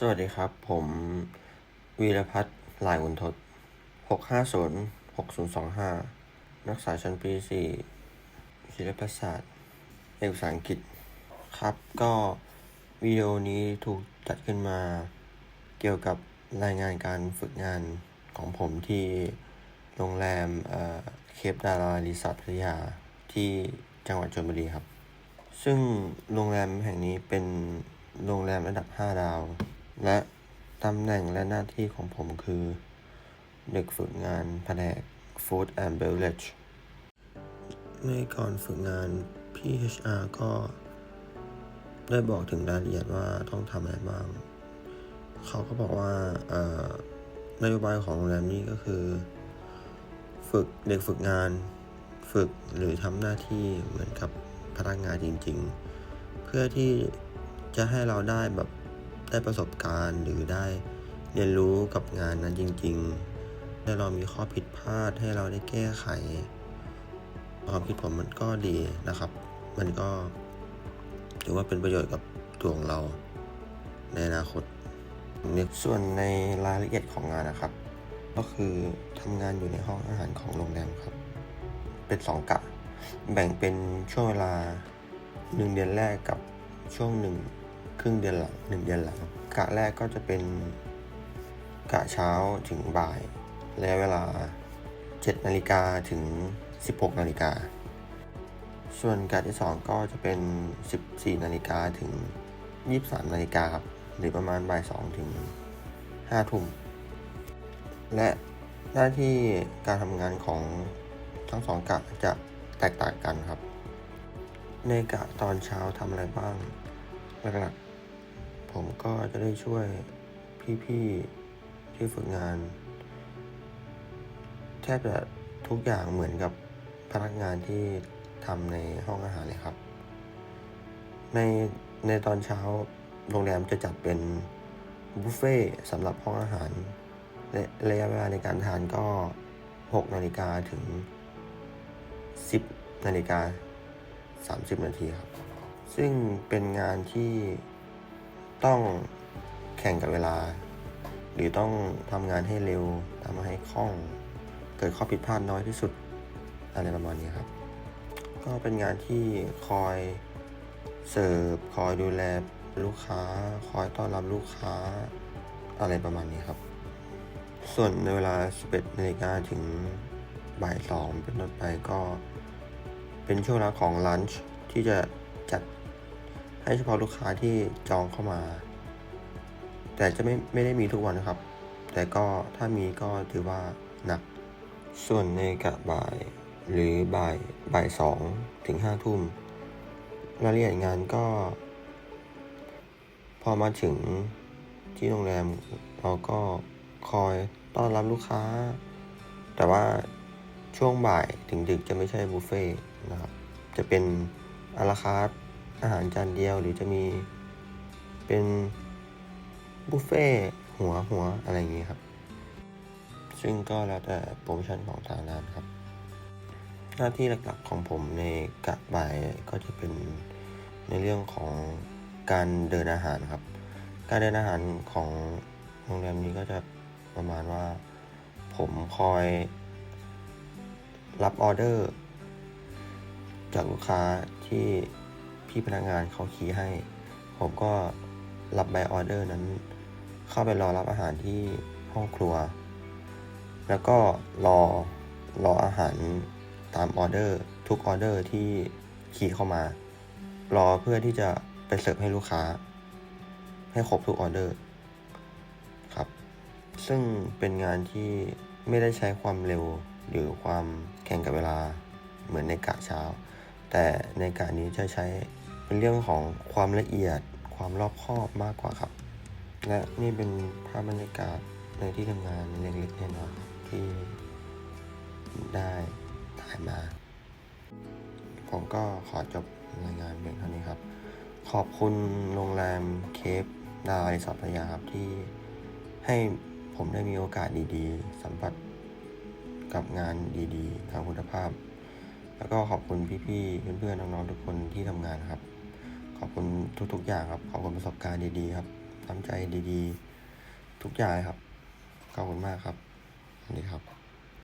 สวัสดีครับ ผมวีรพัฒน์ลายอุนทศหกห้าศูนย์หกศูนย์สองห้านักศึกษาชั้นปีสี่ศิลปศาสตร์เอกภาษาอังกฤษครับ ก็วิดีโอนี้ถูกจัดขึ้นมาเกี่ยวกับรายงานการฝึกงานของผมที่โรงแรมเอ่อเคปดารารีสอร์ทพัทยาที่จังหวัดชลบุรีครับ ซึ่งโรงแรมแห่งนี้เป็นโรงแรมระดับ 5 ดาว และตำแหน่งและหน้าที่ของผมคือ เด็กฝึกงานแผนก Food and Beverage ในก่อนฝึกงานพี่ HR ก็ได้บอกถึงรายละเอียดว่าต้องทำอะไรบ้าง เขาก็บอกว่านโยบายของโรงแรมนี้ก็คือ ฝึกเด็กฝึกงาน ฝึกหรือทำหน้าที่เหมือนกับพนักงานจริง ๆ เพื่อที่จะให้เราได้แบบ ได้ประสบการณ์หรือได้เรียนรู้กับงานนั้นจริงๆให้เรามีข้อผิดพลาดให้เราได้แก้ไข ความคิดผมมันก็ดีนะครับ มันก็ถือว่าเป็นประโยชน์กับตัวของเราในอนาคตในส่วนในรายละเอียดของงานนะครับ ก็คือทำงานอยู่ในห้องอาหารของโรงแรมครับ เป็นสองกะ แบ่งเป็นช่วงเวลาหนึ่งเดือนแรกกับช่วงหนึ่ง ครึ่งเดือนหลังหนึ่งเดือนหลังกะแรกก็จะเป็นกะเช้าถึงบ่ายและเวลา 7 นาฬิกาถึง 16 นาฬิกา ส่วนกะที่ 2 ก็จะเป็น 14 นาฬิกาถึง 23 นาฬิกาครับหรือประมาณบ่าย 2 ถึง 5 ทุ่ม และหน้าที่การทำงานของทั้งสองกะจะแตกต่างกันครับ ในกะตอนเช้าทำอะไรบ้างหลักๆ ผมก็จะได้ช่วยพี่ๆที่ฝึกงาน แทบจะทุกอย่างเหมือนกับพนักงานที่ทำในห้องอาหารเลยครับ ในในตอนเช้าโรงแรมจะจัดเป็นบุฟเฟ่สำหรับห้องอาหารและระยะเวลาในการทานก็ 6 นาฬิกาถึง 10 นาฬิกา 30 นาทีครับ ซึ่งเป็นงานที่ ต้องแข่งกับเวลา หรือต้องทำงานให้เร็วทำให้คล่อง เกิดข้อผิดพลาดน้อยที่สุดอะไรประมาณนี้ครับ ก็เป็นงานที่คอยเสิร์ฟคอยดูแลลูกค้า คอยต้อนรับลูกค้าอะไรประมาณนี้ครับ ส่วนในเวลา 11นาฬิกาถึงบ่ายสองเป็นต้นไปก็เป็นช่วงเวลาของลันช์ที่จะจัด ให้เฉพาะลูกค้าที่จองเข้ามา แต่จะไม่ไม่ได้มีทุกวันนะครับ แต่ก็ถ้ามีก็ถือว่าหนัก ส่วนในกะบ่ายหรือบ่ายบ่ายสองถึงห้าทุ่มรายละเอียดงานก็ พอมาถึงที่โรงแรมเราก็คอยต้อนรับลูกค้า แต่ว่าช่วงบ่ายถึงดึกจะไม่ใช่บุฟเฟ่นะครับ จะเป็นอาราคาร์ท อาหารจานเดียวหรือจะมีเป็นบุฟเฟ่ต์หัวหัวอะไรอย่างนี้ครับ ซึ่งก็แล้วแต่โปรโมชั่นของทางร้านครับ หน้าที่หลักๆของผมในกะบ่ายก็จะเป็นในเรื่องของการเดินอาหารครับ การเดินอาหารของโรงแรมนี้ก็จะประมาณว่า ผมคอยรับออเดอร์ จากลูกค้าที่ พี่พนักงานเขาคีย์ให้ ผมก็รับใบออเดอร์นั้น เข้าไปรอรับอาหารที่ห้องครัว แล้วก็รอรออาหารตามออเดอร์ทุกออเดอร์ที่คีย์เข้ามา รอเพื่อที่จะไปเสิร์ฟให้ลูกค้า ให้ครบทุกออเดอร์ครับ ซึ่งเป็นงานที่ไม่ได้ใช้ความเร็วหรือความแข่งกับเวลาเหมือนในกะเช้า แต่ในกะนี้จะใช้ เป็นเรื่องของความละเอียด ความรอบคอบมากกว่าครับ และนี่เป็นภาพบรรยากาศในที่ทำงานเล็กๆน้อยๆที่ได้ถ่ายมา ผมก็ขอจบรายงานเพียงเท่านี้ครับ ขอบคุณโรงแรมเคปดาวรีสอร์ทพัทยาครับที่ให้ผมได้มีโอกาสดีๆ สัมผัสกับงานดีๆ ทางคุณภาพ แล้วก็ขอบคุณพี่ๆ เพื่อนๆ น้องๆ ทุกคนที่ทำงานครับ ขอบคุณทุก ๆ อย่างครับ ขอบคุณประสบการณ์ดีๆ ครับน้ำใจดีๆ ทุกอย่างครับ ขอบคุณมากครับ นี่ครับ